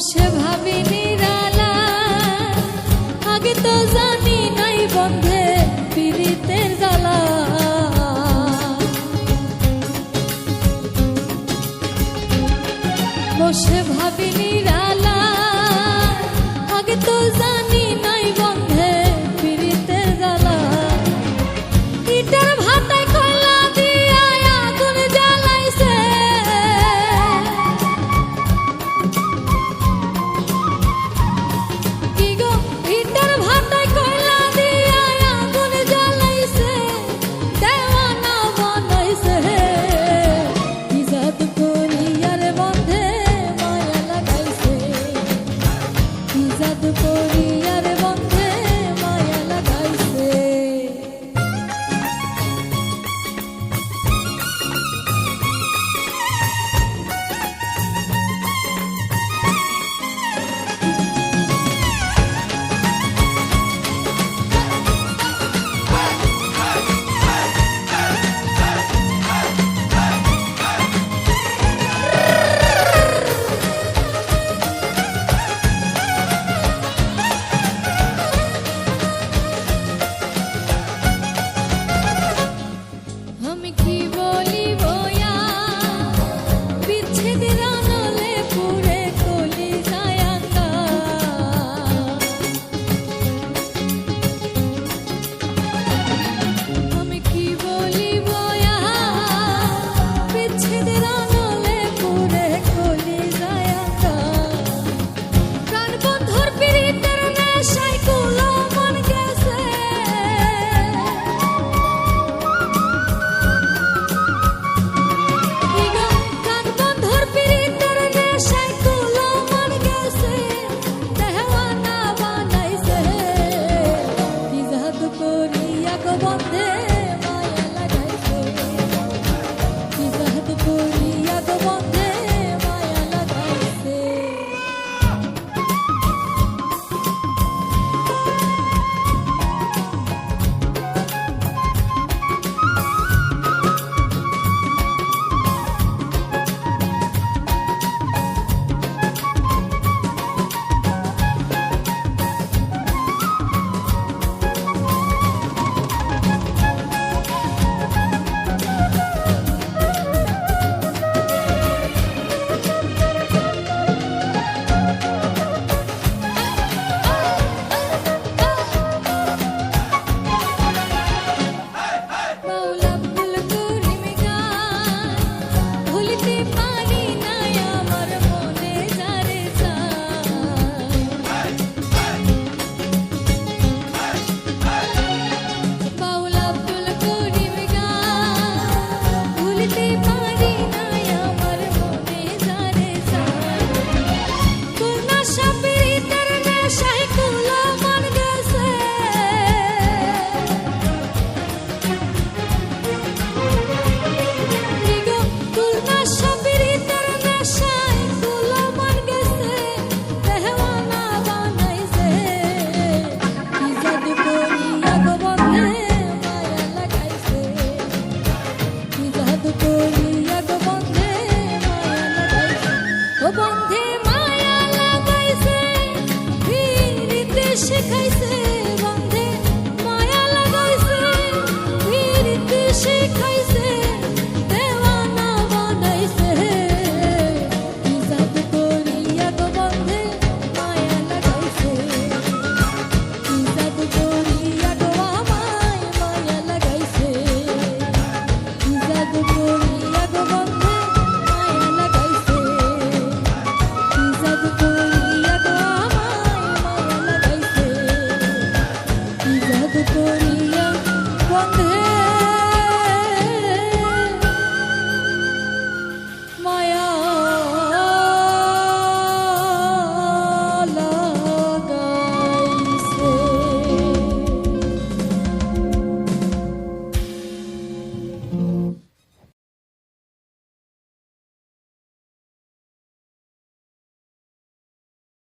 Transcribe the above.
বসে ভাবি নিরালা। আগে তো জানি নাই বন্ধে পীড়িতের জ্বালা। বসে ভাবি নিরালা। 这样的